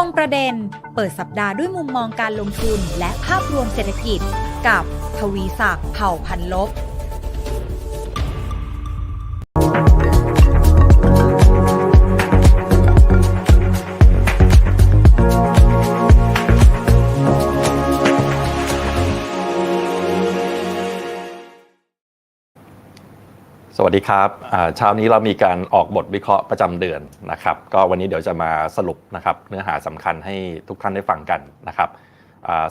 รงประเด็น เปิดสัปดาห์ด้วยมุมมองการลงทุนและภาพรวมเศรษฐกิจ กับทวีศักดิ์เผ่าพันลบ วัสดีครับเช้านี้เรามีการออกบทวิเคราะห์ประจำเดือนนะครับ ก็วันนี้เดี๋ยวจะมาสรุปนะครับเนื้อหาสำคัญให้ทุกท่านได้ฟังกันนะครับ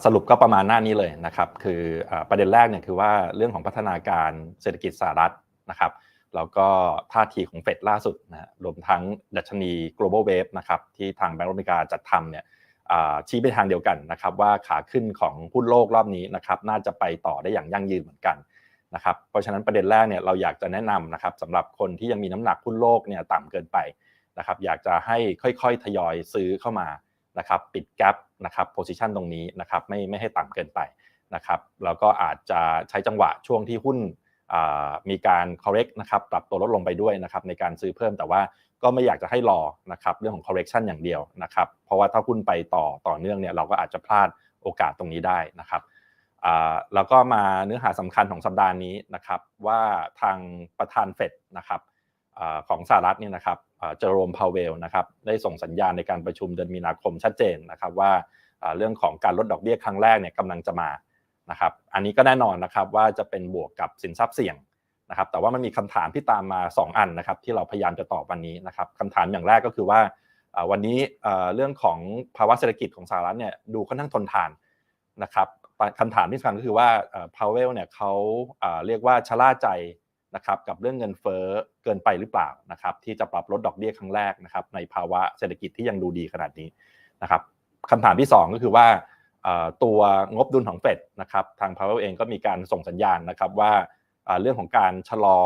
สรุปก็ประมาณหน้านี้เลยนะครับ คือประเด็นแรกเนี่ยคือว่าเรื่องของพัฒนาการเศรษฐกิจสหรัฐนะครับแล้วก็ท่าทีของเฟดล่าสุดนะรวมทั้งดัชนี global wave นะครับที่ทางแบงก์อเมริกาจัดทำเนี่ยชี้ไปทางเดียวกันนะครับว่าขาขึ้นของหุ้นโลกรอบนี้นะครับน่าจะไปต่อได้อย่างยั่งยืนเหมือนกัน นะครับเพราะฉะนั้นประเด็นแรกเนี่ยเราอยากจะแนะนำนะครับสำหรับคนที่ยังมีน้ำหนักหุ้นโลกเนี่ยต่ำเกินไปนะครับอยากจะให้ค่อยๆทยอยซื้อเข้ามานะครับปิดแกลบนะครับโพซิชันตรงนี้นะครับไม่ไม่ให้ต่ำเกินไปนะครับแล้วก็อาจจะใช้จังหวะช่วงที่หุ้นมีการ correct นะครับปรับตัวลดลงไปด้วยนะครับในการซื้อเพิ่มแต่ว่าก็ไม่อยากจะให้รอนะครับเรื่องของ correction อย่างเดียวนะครับเพราะว่าถ้าหุ้นไปต่อต่อเนื่องเนี่ยเราก็อาจจะพลาดโอกาสตรงนี้ได้นะครับ แล้วก็มาเนื้อหาสำคัญของสัปดาห์นี้นะครับว่าทางประธานเฟดนะครับอของสหรัฐเนี่ยนะครับเจอโรมพาวเวลนะครับได้ส่งสัญญาณในการประชุมเดือนมีนาคมชัดเจนนะครับว่าเรื่องของการลดดอกเบี้ยครั้งแรกเนี่ยกำลังจะมานะครับอันนี้ก็แน่นอนนะครับว่าจะเป็นบวกกับสินทรัพย์เสี่ยงนะครับแต่ว่ามันมีคำถามที่ตามมา 2 อันนะครับที่เราพยายามจะตอบวันนี้นะครับคำถามอย่างแรกก็คือว่าวันนี้เรื่องของภาวะเศรษฐกิจของสหรัฐเนี่ยดูค่อนข้างทนทานนะครับ คำถามที่สำคัญก็คือว่าพาวเวลเนี่ยเขาเรียกว่าชะล่าใจนะครับกับเรื่องเงินเฟ้อเกินไปหรือเปล่านะครับที่จะปรับลดดอกเบี้ยครั้งแรกนะครับในภาวะเศรษฐกิจที่ยังดูดีขนาดนี้นะครับคำถามที่ 2 ก็คือว่าตัวงบดุลของเฟดนะครับทางพาวเวลเองก็มีการส่งสัญญาณนะครับว่าเรื่องของการชะลอ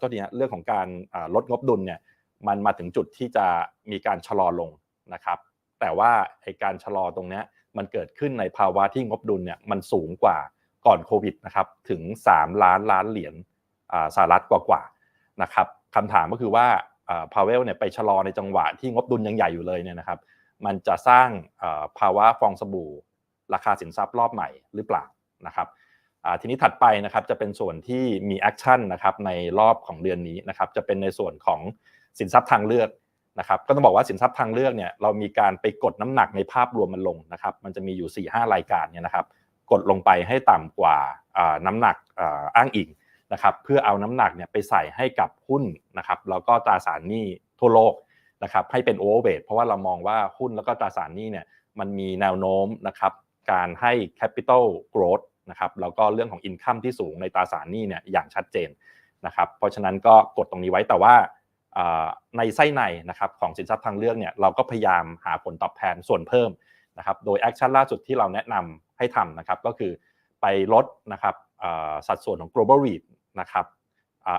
ตัวนี้เรื่องของการลดงบดุลเนี่ยมันมาถึงจุดที่จะมีการชะลอลงนะครับแต่ว่าไอการชะลอตรงนี้ มันเกิดขึ้นในภาวะที่งบดุลเนี่ยมันสูงกว่าก่อนโควิดนะครับถึง 3 ล้านล้านเหรียญสหรัฐกว่าๆนะครับคำถามก็คือว่าพาวเวลเนี่ยไปชะลอในจังหวะที่งบดุลยังใหญ่อยู่เลยเนี่ยนะครับ มันจะสร้างภาวะฟองสบู่ ราคาสินทรัพย์รอบใหม่หรือเปล่านะครับทีนี้ถัดไปนะครับจะเป็นส่วนที่มีแอคชั่นนะครับในรอบของเดือนนี้นะครับจะเป็นในส่วนของสินทรัพย์ทางเลือก นะครับก็ต้องบอกว่าสินทรัพย์ทางเลือกเนี่ยเรามีการไปกดน้ำหนักในภาพรวมมันลงนะครับมันจะมีอยู่4-5รายการเนี่ยนะครับกดลงไปให้ต่ำกว่าน้ำหนักอ้างอิงนะครับเพื่อเอาน้ำหนักเนี่ยไปใส่ให้กับหุ้นนะครับแล้วก็ตราสารหนี้ทั่วโลกนะครับให้เป็นโอเวอร์เวทเพราะว่าเรามองว่าหุ้นแล้วก็ตราสารหนี้เนี่ยมันมีแนวโน้มนะครับการให้ capital growth นะครับแล้วก็เรื่องของ income ที่สูงในตราสารหนี้เนี่ยอย่างชัดเจนนะครับเพราะฉะนั้นก็กดตรงนี้ไว้แต่ว่า ในไส้ในนะครับของสินทรัพย์ทางเลือกเนี่ยเราก็พยายามหาผลตอบแทนส่วนเพิ่มนะครับโดยแอคชั่นล่าสุดที่เราแนะนำให้ทำนะครับก็คือไปลดนะครับสัดส่วนของ global REIT นะครับ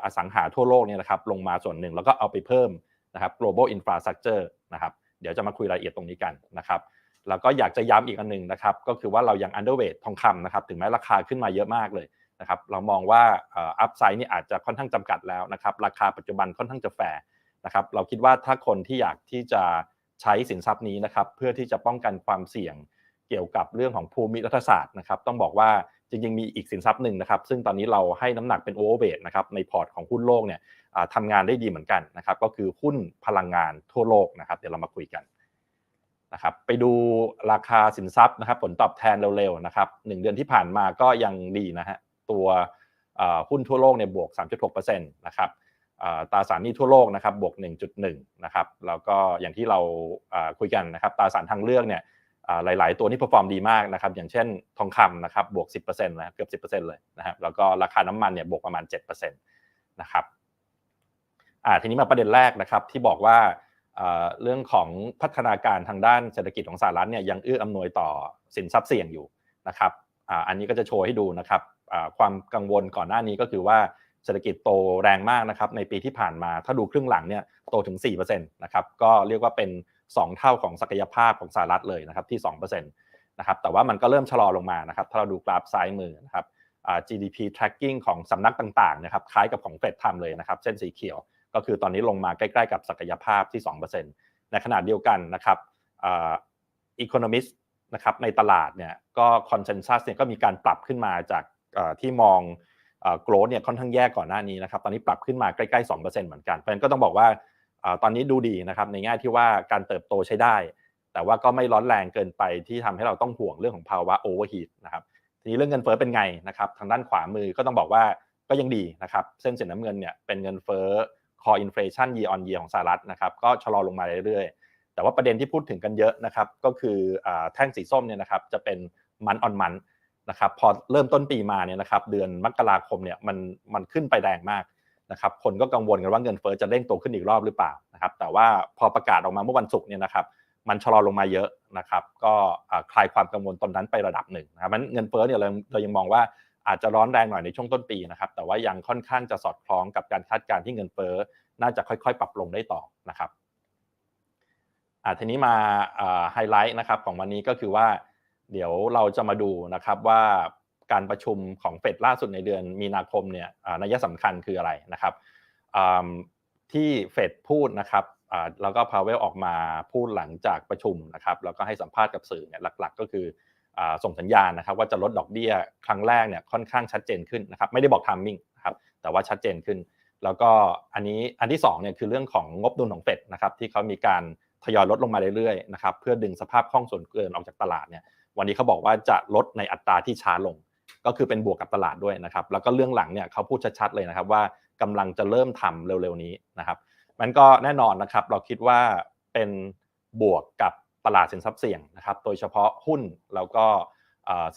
อสังหาทั่วโลกเนี่ยนะครับลงมาส่วนหนึ่งแล้วก็เอาไปเพิ่มนะครับ global infrastructure นะครับเดี๋ยวจะมาคุยรายละเอียดตรงนี้กันนะครับแล้วก็อยากจะย้ำอีกอันหนึ่งนะครับก็คือว่าเรายัง underweight ทองคำนะครับถึงแม้ราคาขึ้นมาเยอะมากเลย นะครับเรามองว่าอัพไซด์นี่อาจจะค่อนข้างจำกัดแล้วนะครับราคาปัจจุบันค่อนข้างจะแฟร์นะครับเราคิดว่าถ้าคนที่อยากที่จะใช้สินทรัพย์นี้นะครับเพื่อที่จะป้องกันความเสี่ยงเกี่ยวกับเรื่องของภูมิรัฐศาสตร์นะครับต้องบอกว่าจริงๆ มีอีกสินทรัพย์หนึ่งนะครับซึ่งตอนนี้เราให้น้ำหนักเป็นโอเวอร์เวทนะครับในพอร์ตของหุ้นโลกเนี่ยทำงานได้ดีเหมือนกันนะครับก็คือหุ้นพลังงานทั่วโลกนะครับเดี๋ยวเรามาคุยกันนะครับไปดูราคาสินทรัพย์นะครับผลตอบแทนเร็วๆนะครับหเดือนที่ผ่านมาก็ยังดีนะฮะ ตัวหุ้นทั่วโลกเนี่ยบวก 3.6%นะครับตราสารหนี้ทั่วโลกนะครับบวก 1.1 นะครับแล้วก็อย่างที่เราคุยกันนะครับตราสารทางเลือกเนี่ยหลาย ๆ ตัวที่ perform ดีมากนะครับอย่างเช่นทองคำนะครับบวก 10%นะเกือบ 10%เลยนะครับแล้วก็ราคาน้ำมันเนี่ยบวกประมาณ 7%นะครับอ่าทีนี้มาประเด็นแรกนะครับที่บอกว่าเรื่องของพัฒนาการทางด้านเศรษฐกิจของสหรัฐเนี่ยยังเอื้ออำนวยต่อสินทรัพย์เสี่ยงอยู่นะครับอันนี้ก็จะโชว์ให้ดูนะครับ ความกังวลก่อนหน้านี้ก็คือว่าเศรษฐกิจโตแรงมากนะครับในปีที่ผ่านมาถ้าดูครึ่งหลังเนี่ยโตถึง4%นะครับก็เรียกว่าเป็น 2 เท่าของศักยภาพของสหรัฐเลยนะครับที่2%นะครับแต่ว่ามันก็เริ่มชะลอลงมานะครับถ้าเราดูกราฟซ้ายมือนะครับ GDP tracking ของสำนักต่างๆนะครับคล้ายกับของเฟดทำเลยนะครับเส้นสีเขียว ก็คือตอนนี้ลงมาใกล้ๆกับศักยภาพที่ 2%ในขณะเดียวกันนะครับอ่า economist นะครับในตลาดเนี่ยก็ consensus เนี่ยก็มีการปรับขึ้นมาจาก ที่มองอ่า growth เนี่ยค่อนข้างแย่ก่อนหน้านี้นะครับ ตอนนี้ปรับขึ้นมาใกล้ๆ 2%เหมือนกัน เพราะฉะนั้นก็ต้องบอกว่าตอนนี้ดูดีนะครับในแง่ที่ว่าการเติบโตใช้ได้ แต่ว่าก็ไม่ร้อนแรงเกินไปที่ทำให้เราต้องห่วงเรื่องของภาวะ overheat นะครับทีนี้เรื่องเงินเฟ้อเป็นไงนะครับทางด้านขวามือก็ต้องบอกว่าก็ยังดีนะครับเส้นสีน้ำเงินเนี่ยเป็นเงินเฟ้อ core inflation year on year ของสหรัฐนะครับก็ชะลอลงมาเรื่อยๆ แต่ว่าประเด็นที่พูดถึงกันเยอะนะครับก็คือแท่งสีส้มเนี่ยนะครับจะเป็นมันออนมัน นะครับพอเริ่มต้นปีมาเนี่ยนะครับเดือนมกราคมเนี่ยมันมันขึ้นไปแรงมากนะครับคนก็กังวลกันว่าเงินเฟ้อจะเร่งโตขึ้นอีกรอบหรือเปล่านะครับแต่ว่าพอประกาศออกมาเมื่อวันศุกร์เนี่ยนะครับมันชะลอลงมาเยอะนะครับก็คลายความกังวลตอนนั้นไประดับหนึ่งนะครับมันเงินเฟ้อเนี่ยเราเรายังมองว่าอาจจะร้อนแรงหน่อยในช่วงต้นปีนะครับแต่ว่ายังค่อนข้างจะสอดคล้องกับการคาดการณ์ที่เงินเฟ้อน่าจะค่อยๆ ปรับลงได้ต่อนะครับอ่าทีนี้มาไฮไลท์นะครับของวันนี้ก็คือว่า เดี๋ยวเราจะมาดูนะครับว่าการประชุมของเฟดล่าสุดในเดือนมีนาคมเนี่ยนัยสำคัญคืออะไรนะครับที่เฟดพูดนะครับแล้วก็พาวเวลออกมาพูดหลังจากประชุมนะครับแล้วก็ให้สัมภาษณ์กับสื่อเนี่ยหลัก ๆ ก็คือส่งสัญญาณนะครับว่าจะลดดอกเบี้ยครั้งแรกเนี่ยค่อนข้างชัดเจนขึ้นนะครับไม่ได้บอกทามมิ่งนะครับแต่ว่าชัดเจนขึ้น แล้วก็อันนี้อันที่2เนี่ยคือเรื่องของงบดุลของเฟดนะครับที่เขามีการทยอยลดลงมาเรื่อยๆนะครับเพื่อดึงสภาพคล่องส่วนเกินออกจากตลาดเนี่ย วันนี้เขาบอกว่าจะลดในอัตราที่ช้าลง ก็คือเป็นบวกกับตลาดด้วยนะครับ แล้วก็เรื่องหลังเนี่ยเขาพูดชัดๆเลยนะครับว่ากำลังจะเริ่มทำเร็วๆนี้นะครับ มันก็แน่นอนนะครับ เราคิดว่าเป็นบวกกับตลาดสินทรัพย์เสี่ยงนะครับ โดยเฉพาะหุ้นแล้วก็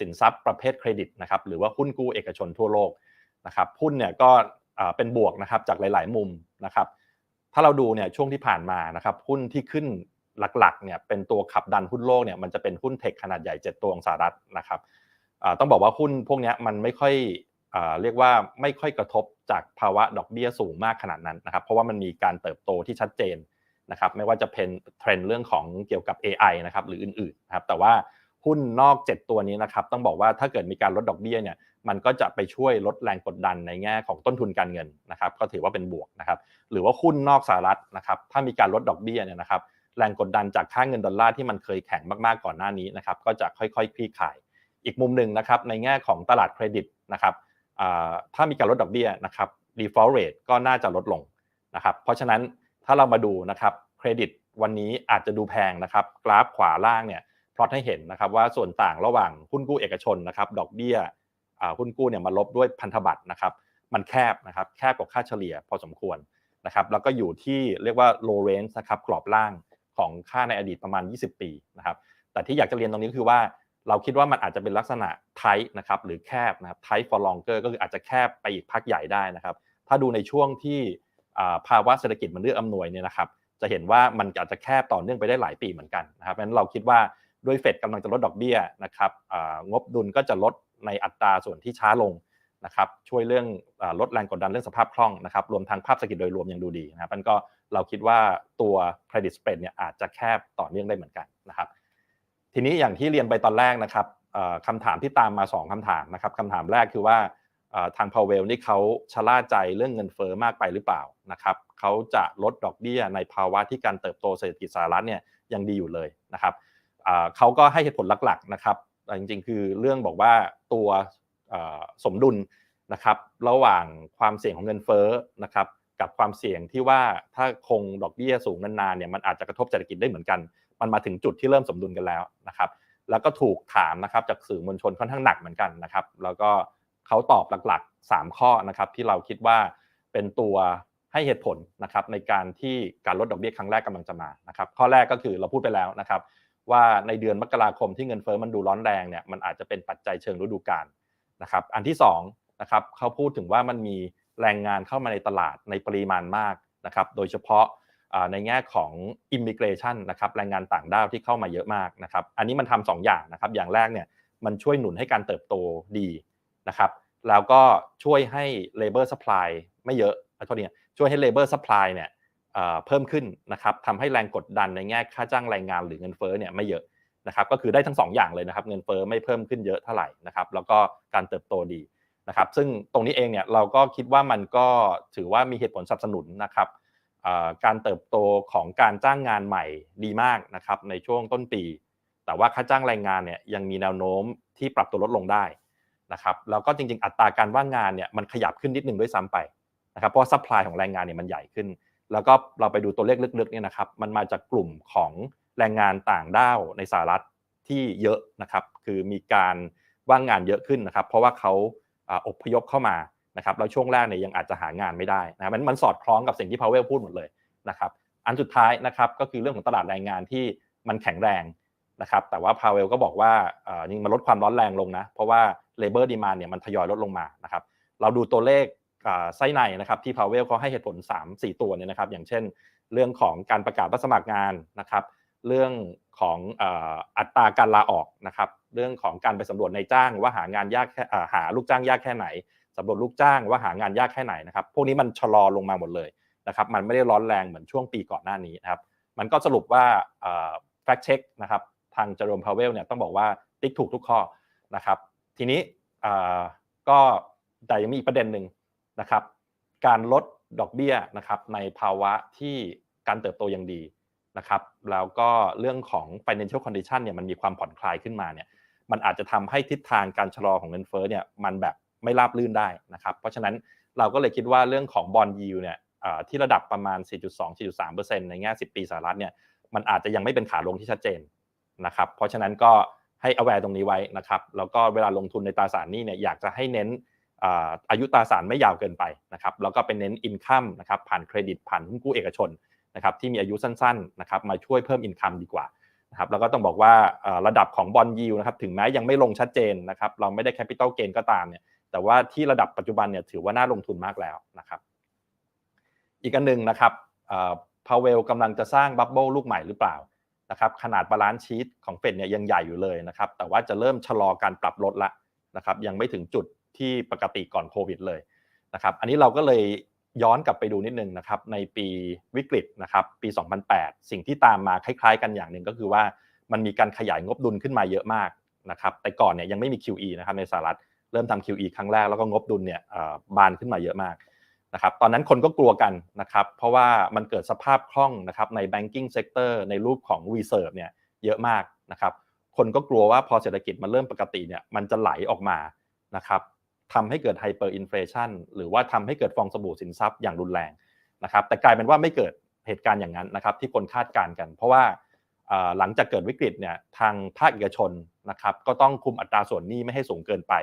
สินทรัพย์ประเภทเครดิตนะครับ หรือว่าหุ้นกู้เอกชนทั่วโลกนะครับ หุ้นเนี่ยก็เป็นบวกนะครับจากหลาย ๆ มุมนะครับ ถ้าเราดูเนี่ยช่วงที่ผ่านมานะครับ หุ้นที่ขึ้น หลักๆเนี่ยเป็นตัวขับดันหุ้นโลกเนี่ยมันจะเป็นหุ้นเทคขนาดใหญ่ 7 ตัวของสหรัฐนะครับต้องบอกว่าหุ้นพวกนี้มันไม่ค่อยเรียกว่าไม่ค่อยกระทบจากภาวะดอกเบี้ยสูงมากขนาดนั้นนะครับ เพราะว่ามันมีการเติบโตที่ชัดเจนนะครับ ไม่ว่าจะเป็นเทรนด์เรื่องของเกี่ยวกับ AI นะครับหรืออื่นๆนะครับ แต่ว่าหุ้นนอก 7 ตัวนี้นะครับ ต้องบอกว่าถ้าเกิดมีการลดดอกเบี้ยเนี่ยมันก็จะไปช่วยลดแรงกดดันในแง่ของต้นทุนการเงินนะครับ ก็ถือว่าเป็นบวกนะครับ หรือว่าหุ้นนอกสหรัฐนะครับ ถ้ามีการลดดอกเบี้ยเนี่ยนะครับ แรงกดดันจากค่าเงินดอลลาร์ที่มันเคยแข็งมากๆก่อนหน้านี้นะครับก็จะค่อยๆคลี่คลาย อีกมุมหนึ่งนะครับในแง่ของตลาดเครดิตนะครับถ้ามีการลดดอกเบี้ยนะครับ default rate ก็น่าจะลดลงนะครับเพราะฉะนั้นถ้าเรามาดูนะครับเครดิตวันนี้อาจจะดูแพงนะครับกราฟขวาล่างเนี่ยพลอตให้เห็นนะครับว่าส่วนต่างระหว่างหุ้นกู้เอกชนนะครับดอกเบี้ยหุ้นกู้เนี่ยมาลบด้วยพันธบัตรนะครับมันแคบนะครับแคบกว่าค่าเฉลี่ยพอสมควรนะครับแล้วก็อยู่ที่เรียกว่า low range นะครับกรอบล่าง ของค่าในอดีตประมาณ 20 ปีนะครับแต่ที่อยากจะเรียนตรงนี้คือว่าเราคิดว่ามันอาจจะเป็นลักษณะ tight นะครับหรือแคบนะครับ tight for longer ก็คืออาจจะแคบไปอีกพักใหญ่ได้นะครับถ้าดูในช่วงที่ภาวะเศรษฐกิจมันเอื้ออำนวยเนี่ยนะครับจะเห็นว่ามันอาจจะแคบต่อเนื่องไปได้หลายปีเหมือนกันนะครับเพราะฉะนั้นเราคิดว่าด้วยเฟดกำลังจะลดดอกเบี้ยนะครับงบดุลก็จะลดในอัตราส่วนที่ช้าลงนะครับช่วยเรื่องลดแรงกดดันเรื่องสภาพคล่องนะครับรวมทั้งภาพเศรษฐกิจโดยรวมยังดูดีนะครับมันก็ เราคิดว่าตัวเครดิตสเปรดเนี่ยอาจจะแคบต่อเนื่องได้เหมือนกันนะครับ ทีนี้อย่างที่เรียนไปตอนแรกนะครับคำถามที่ตามมา 2คำถามนะครับคำถามแรกคือว่าทางพาวเวลนี่เขาชะล่าใจเรื่องเงินเฟอ้อมากไปหรือเปล่านะครับเขาจะลดดอกเบี้ยในภาวะที่การเติบโตเศรษฐกิจสหรัฐเนี่ยยังดีอยู่เลยนะครับเขาก็ให้เหตุผลหลักๆนะครับจริงๆ คือเรื่องบอกว่าตัวสมดุลนะครับระหว่างความเสี่ยงของเงินเฟ้อนะครับ กับความเสี่ยงที่ว่าถ้าคงดอกเบี้ยสูงนานๆเนี่ยมันอาจจะกระทบเศรษฐกิจได้เหมือนกัน มันมาถึงจุดที่เริ่มสมดุลกันแล้วนะครับ แล้วก็ถูกถามนะครับจากสื่อมวลชนค่อนข้างหนักเหมือนกันนะครับ แล้วก็เขาตอบหลักๆ 3 ข้อนะครับที่เราคิดว่าเป็นตัวให้เหตุผลนะครับในการที่การลดดอกเบี้ยครั้งแรกกำลังจะมานะครับ ข้อแรกก็คือเราพูดไปแล้วนะครับ ว่าในเดือนมกราคมที่เงินเฟ้อมันดูร้อนแรงเนี่ยมันอาจจะเป็นปัจจัยเชิงฤดูกาลนะครับ อันที่2นะครับเขาพูดถึงว่ามันมี แรงงานเข้ามาในตลาดในปริมาณมากนะครับโดยเฉพาะในแง่ของ immigration นะครับแรงงานต่างด้าวที่เข้ามาเยอะมากนะครับอันนี้มันทำสองอย่างนะครับอย่างแรกเนี่ยมันช่วยหนุนให้การเติบโตดีนะครับแล้วก็ช่วยให้ labor supply ไม่เยอะขอโทษทีช่วยให้ labor supply เนี่ยเพิ่มขึ้นนะครับทำให้แรงกดดันในแง่ค่าจ้างแรงงานหรือเงินเฟ้อเนี่ยไม่เยอะนะครับก็คือได้ทั้ง2ออย่างเลยนะครับเงินเฟ้อไม่เพิ่มขึ้นเยอะเท่าไหร่นะครับแล้วก็การเติบโตดี นะครับซึ่งตรงนี้เองเนี่ยเราก็คิดว่ามันก็ถือว่ามีเหตุผลสนับสนุนนะครับการเติบโตของการจ้างงานใหม่ดีมากนะครับในช่วงต้นปี แต่ว่าค่าจ้างแรงงานเนี่ยยังมีแนวโน้มที่ปรับตัวลดลงได้นะครับแล้วก็จริงๆ อัตราการว่างงานเนี่ยมันขยับขึ้นนิดนึงด้วยซ้ำไปนะครับเพราะซัพพลายของแรงงานเนี่ยมันใหญ่ขึ้น แล้วก็เราไปดูตัวเลขลึกๆเนี่ยนะครับมันมาจากกลุ่มของแรงงานต่างด้าวในสหรัฐที่เยอะนะครับคือมีการว่างงานเยอะขึ้นนะครับ เพราะว่าเขา อบพยพเข้ามานะครับแล้วช่วงแรกเนี่ยยังอาจจะหางานไม่ได้นะมันมันสอดคล้องกับสิ่งที่พาวเวลพูดหมดเลยนะครับอันสุดท้ายนะครับก็คือเรื่องของตลาดแรงงานที่มันแข็งแรงนะครับแต่ว่าพาวเวลก็บอกว่านี่มันลดความร้อนแรงลงนะ เพราะว่า labor demand เนี่ยมันทยอยลดลงมานะครับเราดูตัวเลขไส้ในนะครับที่พาวเวลเขาให้เหตุผล 3-4 ตัวเนี่ยนะครับอย่างเช่น เรื่องของการประกาศรับสมัครงานนะครับเรื่องของอัตราการลาออกนะครับ เรื่องของการไปสำรวจในจ้างว่าหางานยากหาลูกจ้างยากแค่ไหนสำรวจลูกจ้างว่าหางานยากแค่ไหนนะครับพวกนี้มันชะลอลงมาหมดเลยนะครับมันไม่ได้ร้อนแรงเหมือนช่วงปีก่อนหน้านี้นะครับมันก็สรุปว่า fact check นะครับทางเจอร์มพาวเวลเนี่ยต้องบอกว่าติ๊กถูกทุกข้อนะครับทีนี้ก็แต่ยังมีอีกประเด็นหนึ่งนะครับการลดดอกเบี้ยนะครับในภาวะที่การเติบโตยังดีนะครับแล้วก็เรื่องของ financial condition เนี่ยมันมีความผ่อนคลายขึ้นมาเนี่ย มันอาจจะทำให้ทิศทางการชะลอของเงินเฟ้อเนี่ยมันแบบไม่ราบลื่นได้นะครับเพราะฉะนั้นเราก็เลยคิดว่าเรื่องของบอลยิวเนี่ยที่ระดับประมาณ 4.2-4.3%ในแง่ 10 ปีสหรัฐเนี่ยมันอาจจะยังไม่เป็นขาลงที่ชัดเจนนะครับเพราะฉะนั้นก็ให้ aware ตรงนี้ไว้นะครับแล้วก็เวลาลงทุนในตราสารนี้เนี่ยอยากจะให้เน้นอายุตราสารไม่ยาวเกินไปนะครับแล้วก็เป็นเน้นอินคัมนะครับผ่านเครดิตผ่านหุ้นกู้เอกชนนะครับที่มีอายุสั้นๆนะครับมาช่วยเพิ่มอินคัมดีกว่า นะครับแล้วก็ต้องบอกว่าระดับของบอลยิวนะครับถึงแม้ยังไม่ลงชัดเจนนะครับเราไม่ได้แคปิตอลเกนก็ตามเนี่ยแต่ว่าที่ระดับปัจจุบันเนี่ยถือว่าน่าลงทุนมากแล้วนะครับ อีกอันหนึ่งนะครับพาวเวลกำลังจะสร้างบับเบิลลูกใหม่หรือเปล่านะครับขนาดบาลานซ์ชีตของเฟดเนี่ยยังใหญ่อยู่เลยนะครับแต่ว่าจะเริ่มชะลอการปรับลดละนะครับยังไม่ถึงจุดที่ปกติก่อนโควิดเลยนะครับอันนี้เราก็เลย ย้อนกลับไปดูนิดนึงนะครับในปีวิกฤตนะครับปี 2008 สิ่งที่ตามมาคล้ายๆ กันอย่างหนึ่งก็คือว่ามันมีการขยายงบดุลขึ้นมาเยอะมากนะครับแต่ก่อนเนี่ยยังไม่มี QE นะครับในสหรัฐเริ่มทำ QE ครั้งแรกแล้วก็งบดุลเนี่ยบานขึ้นมาเยอะมากนะครับตอนนั้นคนก็กลัวกันนะครับเพราะว่ามันเกิดสภาพคล่องนะครับใน banking sector ในรูปของ reserve เนี่ยเยอะมากนะครับคนก็กลัวว่าพอเศรษฐกิจมันเริ่มปกติเนี่ยมันจะไหลออกมานะครับ ทำให้เกิดไฮเปอร์อินฟลชันหรือว่าทำให้เกิดฟองสบู่สินทรัพย์อย่างรุนแรงนะครับแต่กลายเป็นว่าไม่เกิดเหตุการณ์อย่างนั้นนะครับที่คนคาดการณ์กัน เพราะว่าหลังจากเกิดวิกฤตเนี่ยทางภาคเอกชนนะครับก็ต้องคุมอัตราส่วนหนี้ไม่ให้สูงเกินไป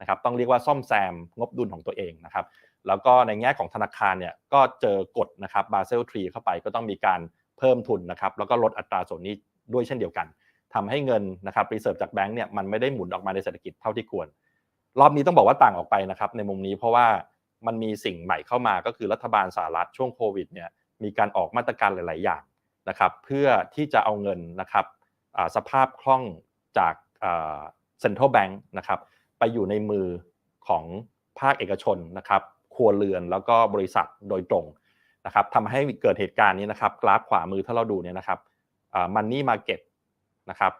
นะครับต้องเรียกว่าซ่อมแซมงบดุลของตัวเองนะครับแล้วก็ในแง่ของธนาคารเนี่ยก็เจอกฎนะครับบาเซลทรีเข้าไปก็ต้องมีการเพิ่มทุนนะครับแล้วก็ลดอัตราส่วนนี้ด้วยเช่นเดียวกันทำให้เงินนะครับรีเซิร์ฟจากแบงก์เนี่ยมันไม่ได้หมุนออกมาในเศรษฐกิจเท่าที่ควร รอบนี้ต้องบอกว่าต่างออกไปนะครับในมุมนี้เพราะว่ามันมีสิ่งใหม่เข้ามาก็คือรัฐบาลสหรัฐช่วงโควิดเนี่ยมีการออกมาตรการหลาย ๆ อย่างนะครับเพื่อที่จะเอาเงินนะครับสภาพคล่องจากเซ็นทรัลแบงก์นะครับไปอยู่ในมือของภาคเอกชนนะครับครัวเรือนแล้วก็บริษัทโดยตรงนะครับทำให้เกิดเหตุการณ์นี้นะครับกราฟขวามือถ้าเราดูเนี่ยนะครับมันนี่มาเก็ตนะครับ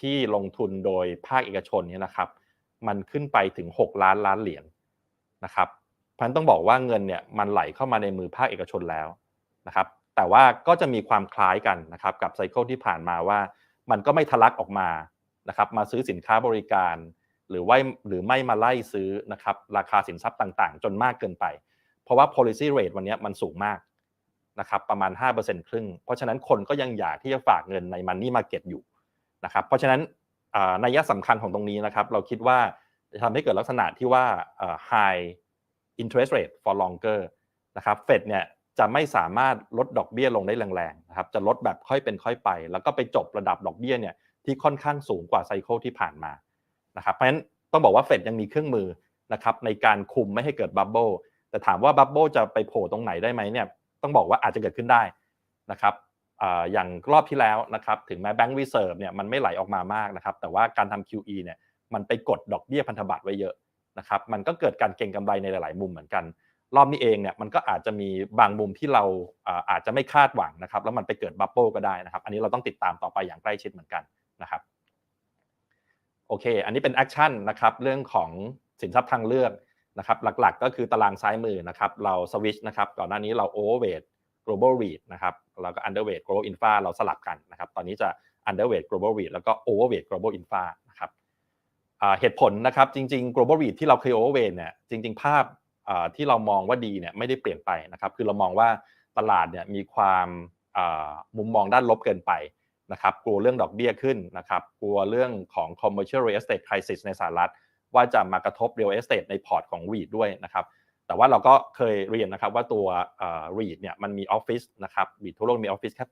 ที่ลงทุนโดยภาคเอกชนเนี่ยนะครับ มันขึ้นไปถึง 6 ล้านล้านเหรียญนะครับพันต้องบอกว่าเงินเนี่ยมันไหลเข้ามาในมือภาคเอกชนแล้วนะครับ แต่ว่าก็จะมีความคล้ายกันนะครับกับไซเคิลที่ผ่านมาว่า มันก็ไม่ทะลักออกมานะครับ มาซื้อสินค้าบริการ หรือว่าหรือไม่มาไล่ซื้อนะครับราคาสินทรัพย์ต่างๆ จนมากเกินไป เพราะว่า policy rate วันนี้มันสูงมากนะครับประมาณ 5%ครึ่ง เพราะฉะนั้นคนก็ยังอยากที่จะฝากเงินใน money market อยู่นะครับ เพราะฉะนั้น นัยสำคัญของตรงนี้นะครับ เราคิดว่าจะทำให้เกิดลักษณะที่ว่า high interest rate for longer นะครับเฟดเนี่ยจะไม่สามารถลดดอกเบี้ยลงได้แรงๆนะครับจะลดแบบค่อยเป็นค่อยไป แล้วก็ไปจบระดับดอกเบี้ยเนี่ยที่ค่อนข้างสูงกว่าไซเคิลที่ผ่านมานะครับเพราะฉะนั้นต้องบอกว่าเฟดยังมีเครื่องมือนะครับในการคุมไม่ให้เกิดบับเบิลแต่ถามว่าบับเบิลจะไปโผล่ตรงไหนได้ไหมเนี่ยต้องบอกว่าอาจจะเกิดขึ้นได้นะครับ อย่างรอบที่แล้วนะครับถึงแม้แบงก์รีเซิร์ฟเนี่ยมันไม่ไหลออกมามากนะครับแต่ว่าการทำ QE เนี่ยมันไปกดดอกเบี้ยพันธบัตรไว้เยอะนะครับมันก็เกิดการเก็งกำไรในหลาย ๆ มุมเหมือนกัน รอบนี้เองเนี่ยมันก็อาจจะมีบางมุมที่เราอาจจะไม่คาดหวังนะครับแล้วมันไปเกิดบับเบิลก็ได้นะครับอันนี้เราต้องติดตามต่อไปอย่างใกล้ชิดเหมือนกันนะครับโอเค อันนี้เป็นแอคชั่นนะครับเรื่องของสินทรัพย์ทางเลือกนะครับหลักๆ ก็คือตารางซ้ายมือนะครับเราสวิชนะครับก่อนหน้านี้เรา overweight global REIT นะครับแล้วก็ underweight global infra เราสลับกันนะครับตอนนี้จะ underweight global REIT แล้วก็ overweight global infra นะครับเหตุผลนะครับจริงๆ global REIT ที่เราเคย overweight เนี่ยจริง ๆ ภาพที่เรามองว่าดีเนี่ยไม่ได้เปลี่ยนไปนะครับคือเรามองว่าตลาดเนี่ยมีความมุมมองด้านลบเกินไปนะครับกลัวเรื่องดอกเบี้ยขึ้นนะครับกลัวเรื่องของ commercial real estate crisis ในสหรัฐ ว่าจะมากระทบ real estate ในพอร์ตของ REIT ด้วยนะครับ แต่ว่าเราก็เคยเรียนนะครับว่าตัว REIT เนี่ยมันมีออฟฟิศนะครับ REIT ทั่วโลกมีออฟฟิศแค่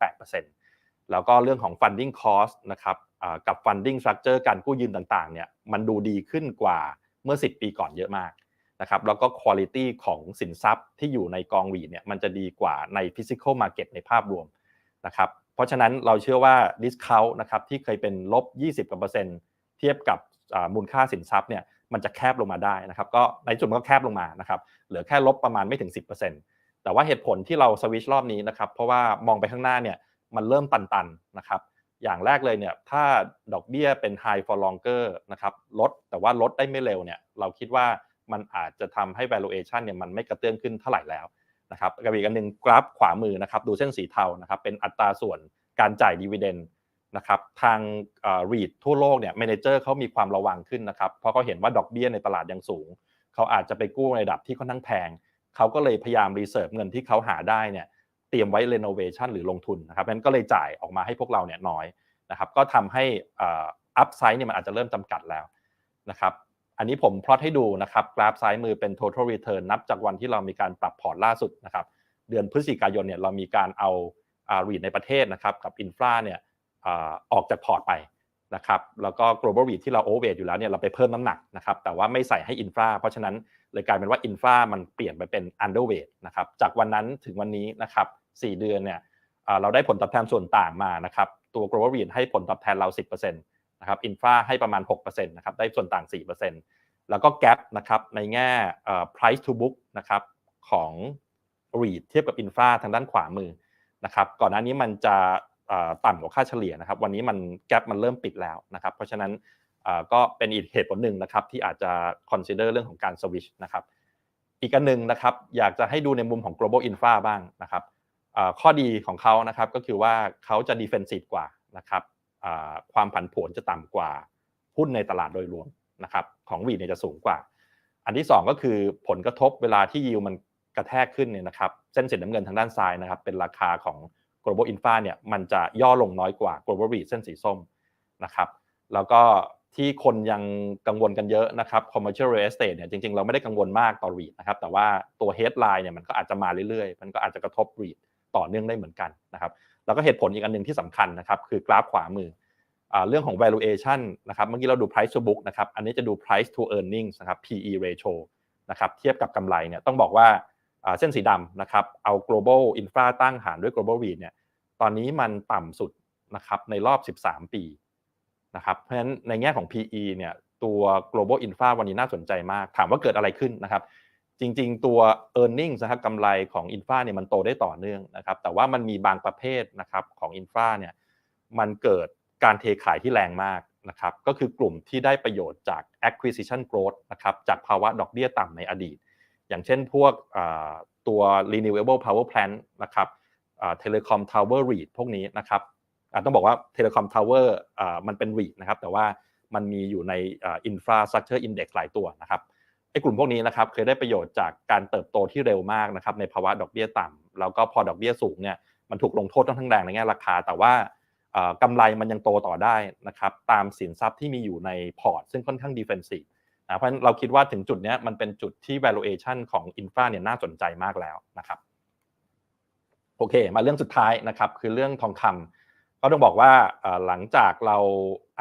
8%แล้วก็เรื่องของ funding cost นะครับกับ funding structure การกู้ยืมต่างๆเนี่ยมันดูดีขึ้นกว่าเมื่อ 10 ปีก่อนเยอะมากนะครับแล้วก็คุณภาพของสินทรัพย์ที่อยู่ในกองรีเนี่ยมันจะดีกว่าใน physical market ในภาพรวมนะครับเพราะฉะนั้นเราเชื่อว่า discount นะครับที่เคยเป็นลบ 20กว่าเปอร์เซ็นต์เทียบกับมูลค่าสินทรัพย์เนี่ย มันจะแคบลงมาได้นะครับ ก็ในจุดมันก็แคบลงมานะครับเหลือแค่ลบประมาณไม่ถึง 10%แต่ว่าเหตุผลที่เราสวิชรอบนี้นะครับ เพราะว่ามองไปข้างหน้าเนี่ยมันเริ่มตันๆนะครับอย่างแรกเลยเนี่ยถ้าดอกเบี้ยเป็น high for longer นะครับลดแต่ว่าลดได้ไม่เร็วเนี่ยเราคิดว่ามันอาจจะทำให้ valuation เนี่ยมันไม่กระเตื้องขึ้นเท่าไหร่แล้วนะครับกับอีกอันหนึ่งกราฟขวามือนะครับดูเส้นสีเทานะครับเป็นอัตราส่วนการจ่ายดีเวเดน นะครับทางรีดทั่วโลกเนี่ยเมนเจอร์เขามีความระวังขึ้นนะครับเพราะเขาเห็นว่าดอกเบี้ยในตลาดยังสูง เขาอาจจะไปกู้ในระดับที่ค่อนข้างแพงเขาก็เลยพยายามรีเซิร์ฟเงินที่เขาหาได้เนี่ยเตรียมไว้เรโนเวชันหรือลงทุนนะครับนั้นก็เลยจ่ายออกมาให้พวกเราเนี่ยน้อยนะครับก็ทำให้อัพไซด์เนี่ยมันอาจจะเริ่มจำกัดแล้วนะครับอันนี้ผมพลอตให้ดูนะครับกราฟซ้ายมือเป็น total return นับจากวันที่เรามีการปรับพอร์ตล่าสุดนะครับเดือนพฤศจิกายนเนี่ยเรามีการเอารีดในประเทศนะครับกับอินฟราเนี่ย ออกจากพอร์ตไปนะครับแล้วก็ global REIT ที่เรา overweight อยู่แล้วเนี่ยเราไปเพิ่มน้ำหนักนะครับแต่ว่าไม่ใส่ให้อินฟราเพราะฉะนั้นเลยกลายเป็นว่าอินฟรามันเปลี่ยนไปเป็น underweight นะครับจากวันนั้นถึงวันนี้นะครับ4เดือนเนี่ยเราได้ผลตอบแทนส่วนต่างมานะครับตัว global REIT ให้ผลตอบแทนเรา 10%นะครับอินฟราให้ประมาณ6%นะครับได้ส่วนต่าง 4%แล้วก็ gap นะครับในแง่ price to book นะครับของ REIT เทียบกับอินฟราทางด้านขวามือนะครับก่อนหน้านี้มันจะ ต่ำกว่าค่าเฉลี่ยนะครับ วันนี้มันแกลบมันเริ่มปิดแล้วนะครับ เพราะฉะนั้นก็เป็นอีกเหตุผลหนึ่งนะครับที่อาจจะ consider เรื่องของการ switch นะครับ อีกอันหนึ่งนะครับอยากจะให้ดูในมุมของ global infra บ้างนะครับข้อดีของเขานะครับก็คือว่าเขาจะ defensive กว่านะครับความผันผวนจะต่ำกว่าหุ้นในตลาดโดยรวมนะครับของวีเนี่ยจะสูงกว่า อันที่ 2 ก็คือผลกระทบเวลาที่ยิวมันกระแทกขึ้นเนี่ยนะครับเส้นสีน้ำเงินทางด้านซ้ายนะครับเป็นราคาของ global infra เนี่ยมันจะย่อลงน้อยกว่า global REIT เส้นสีส้มนะครับแล้วก็ที่คนยังกังวลกันเยอะนะครับ commercial real estate เนี่ยจริงๆ เราไม่ได้กังวลมากต่อ REIT นะครับแต่ว่าตัว headline เนี่ยมันก็อาจจะมาเรื่อยๆ มันก็อาจจะกระทบ REIT ต่อเนื่องได้เหมือนกันนะครับแล้วก็เหตุผลอีกอันหนึ่งที่สำคัญนะครับคือกราฟขวามือเรื่องของ valuation นะครับเมื่อกี้เราดู price to book นะครับอันนี้จะดู price to earnings นะครับ PE ratio นะครับเทียบกับกำไรเนี่ยต้องบอกว่า เส้นสีดำนะครับเอา global infra ตั้งหารด้วย global REIT เนี่ยตอนนี้มันต่ำสุดนะครับในรอบ 13 ปีนะครับเพราะฉะนั้นในแง่ของ PE เนี่ยตัว global infra วันนี้น่าสนใจมาก ถามว่าเกิดอะไรขึ้นนะครับ จริง ๆ ตัว e a r n i n g นะครับกำไรของ infra เนี่ยมันโตได้ต่อเนื่องนะครับ แต่ว่ามันมีบางประเภทนะครับของ infra เนี่ยมันเกิดการเทขายที่แรงมากนะครับ ก็คือกลุ่มที่ได้ประโยชน์จาก acquisition growth นะครับจากภาวะดอกเบี้ยต่ำในอดีต อย่างเช่นพวกตัว renewable power plant นะครับเทเลคอมทาวเวอร์รีดพวกนี้นะครับต้องบอกว่าเทเลคอมทาวเวอร์มันเป็นรีดนะครับ แต่ว่ามันมีอยู่ในอินฟราสตรักเจอร์อินเด็กหลายตัวนะครับไอ้กลุ่มพวกนี้นะครับเคยได้ประโยชน์จากการเติบโตที่เร็วมากนะครับในภาวะดอกเบี้ยต่ำแล้วก็พอดอกเบี้ยสูงเนี่ยมันถูกลงโทษต้องทั้งแรงในแง่ราคา แต่ว่ากำไรมันยังโตต่อได้นะครับตามสินทรัพย์ที่มีอยู่ในพอร์ต ซึ่งค่อนข้างดิเฟนซีฟ เพราะฉะนั้นเราคิดว่าถึงจุดนี้มันเป็นจุดที่ valuation ของอินฟาเนี่ยน่าสนใจมากแล้วนะครับโอเค มาเรื่องสุดท้ายนะครับคือเรื่องทองคำก็ต้องบอกว่าหลังจากเรา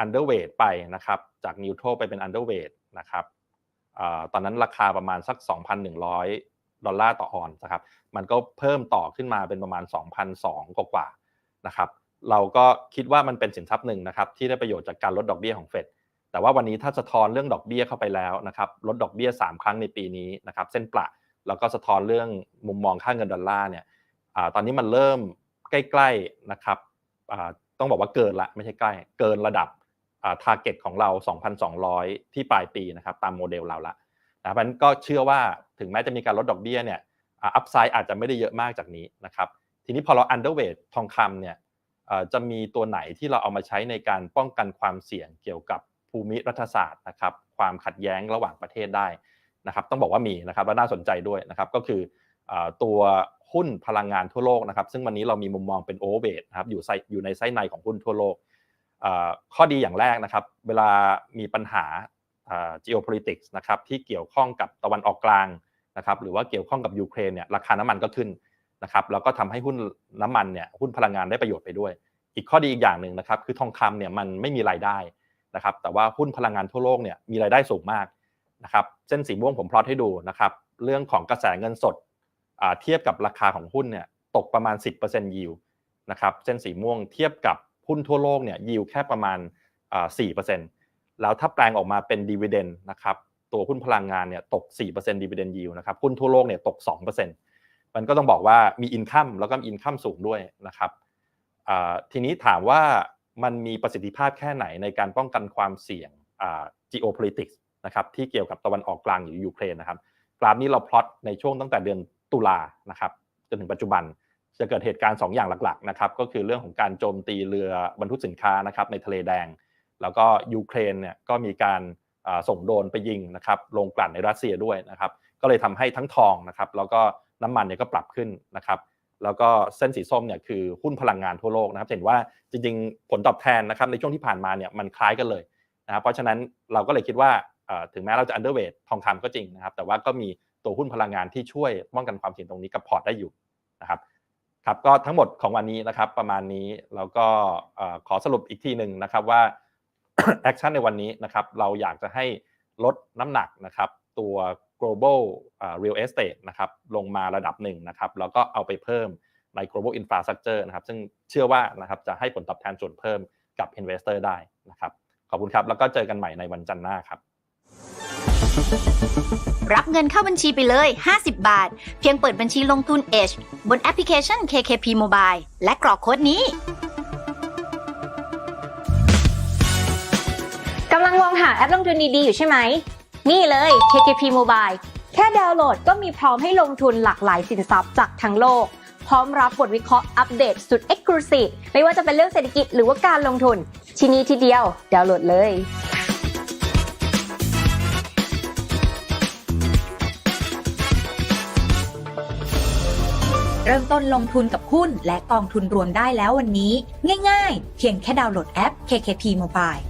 underweight ไปนะครับจาก neutral ไปเป็น underweight นะครับตอนนั้นราคาประมาณสัก 2,100 ดอลลาร์ต่อออนนะครับมันก็เพิ่มต่อขึ้นมาเป็นประมาณ 2,200 กว่าๆนะครับเราก็คิดว่ามันเป็นสินทรัพย์หนึ่งนะครับที่ได้ประโยชน์จากการลดดอกเบี้ยของเฟด แต่ว่าวันนี้ถ้าสะท้อนเรื่องดอกเบี้ยเข้าไปแล้วนะครับลดดอกเบี้ย 3 ครั้งในปีนี้นะครับเส้นประแล้วก็สะท้อนเรื่องมุมมองค่าเงินดอลลาร์เนี่ยอตอนนี้มันเริ่มใกล้ๆนะครับต้องบอกว่าเกินละไม่ใช่ใกล้เกินระดับอ่า target ของเรา 2,200 ที่ปลายปีนะครับตามโมเดลเราละนะเพราะฉะนั้นก็เชื่อว่าถึงแม้จะมีการลดดอกเบี้ยเนี่ยอัพไซด์อาจจะไม่ได้เยอะมากจากนี้นะครับทีนี้พอเรา underweight ทองคำเนี่ยจะมีตัวไหนที่เราเอามาใช้ในการป้องกันความเสี่ยงเกี่ยวกับ ภูมิรัฐศาสตร์นะครับความขัดแย้งระหว่างประเทศได้นะครับต้องบอกว่ามีนะครับและน่าสนใจด้วยนะครับก็คือตัวหุ้นพลังงานทั่วโลกนะครับซึ่งวันนี้เรามีมุมมองเป็นโอเวอร์เวทนะครับอยู่ไซอยู่ในไส้ในของหุ้นทั่วโลกข้อดีอย่างแรกนะครับ เวลามีปัญหา geopolitics นะครับที่เกี่ยวข้องกับตะวันออกกลางนะครับหรือว่าเกี่ยวข้องกับยูเครนเนี่ยราคาน้ำมันก็ขึ้นนะครับแล้วก็ทำให้หุ้นน้ำมันเนี่ยหุ้นพลังงานได้ประโยชน์ไปด้วย อีกข้อดีอีกอย่างหนึ่งนะครับคือทองคำเนี่ยมันไม่มีรายได้ นะครับแต่ว่าหุ้นพลังงานทั่วโลกเนี่ยมีรายได้สูงมากนะครับเส้นสีม่วงผมพลอตให้ดูนะครับเรื่องของกระแสเงินสดเทียบกับราคาของหุ้นเนี่ยตกประมาณ 10% yield นะครับเส้นสีม่วงเทียบกับหุ้นทั่วโลกเนี่ย yield แค่ประมาณอ่า4%แล้วถ้าแปลงออกมาเป็น dividend นะครับตัวหุ้นพลังงานเนี่ยตก4% dividend yield นะครับหุ้นทั่วโลกเนี่ยตก 2%มันก็ต้องบอกว่ามี income แล้วก็มี income สูงด้วยนะครับทีนี้ถามว่า มันมีประสิทธิภาพแค่ไหนในการป้องกันความเสี่ยง geopolitics นะครับที่เกี่ยวกับตะวันออกกลางหรือยูเครนนะครับกราฟนี้เราพลอตในช่วงตั้งแต่เดือนตุลานะครับจนถึงปัจจุบันจะเกิดเหตุการณ์ 2 อย่างหลักๆนะครับก็คือเรื่องของการโจมตีเรือบรรทุกสินค้านะครับในทะเลแดง แล้วก็ยูเครนเนี่ยก็มีการส่งโดรนไปยิงนะครับลงกลั่นในรัสเซียด้วยนะครับก็เลยทำให้ทั้งทองนะครับแล้วก็น้ำมันเนี่ยก็ปรับขึ้นนะครับ แล้วก็เส้นสีส้มเนี่ยคือหุ้นพลังงานทั่วโลกนะครับเห็นว่าจริงๆ ผลตอบแทนนะครับในช่วงที่ผ่านมาเนี่ยมันคล้ายกันเลยนะครับเพราะฉะนั้นเราก็เลยคิดว่าถึงแม้เราจะ underweight ทองคำก็จริงนะครับ แต่ว่าก็มีตัวหุ้นพลังงานที่ช่วยป้องกันความเสี่ยงตรงนี้กับพอร์ตได้อยู่นะครับครับก็ทั้งหมดของวันนี้นะครับประมาณนี้แล้วก็ขอสรุปอีกทีหนึ่งนะครับว่าแอคชั่นในวันนี้นะครับเราอยากจะให้ลดน้ำหนักนะครับตัว global อ่า real estate นะครับลงมาระดับหนึ่งนะครับแล้วก็เอาไปเพิ่มใน global infrastructure นะครับซึ่งเชื่อว่านะครับจะให้ผลตอบแทนส่วนเพิ่มกับ investor ได้นะครับขอบคุณครับ แล้วก็เจอกันใหม่ในวันจันทร์หน้าครับ รับเงินเข้าบัญชีไปเลย 50 บาท เพียงเปิดบัญชีลงทุน H บนแอปพลิเคชัน KKP Mobile และกรอกโค้ดนี้กำลังมองหาแอปลงทุนดีๆอยู่ใช่ไหม นี่เลย KKP Mobile แค่ดาวน์โหลดก็มีพร้อมให้ลงทุนหลากหลายสินทรัพย์จากทั้งโลก พร้อมรับบทวิเคราะห์อัปเดตสุด Exclusive ไม่ว่าจะเป็นเรื่องเศรษฐกิจหรือว่าการลงทุน ที่นี่ทีเดียว ดาวน์โหลดเลยเริ่มต้นลงทุนกับหุ้นและกองทุนรวมได้แล้ววันนี้ ง่ายๆ เพียงแค่ดาวน์โหลดแอป KKP Mobile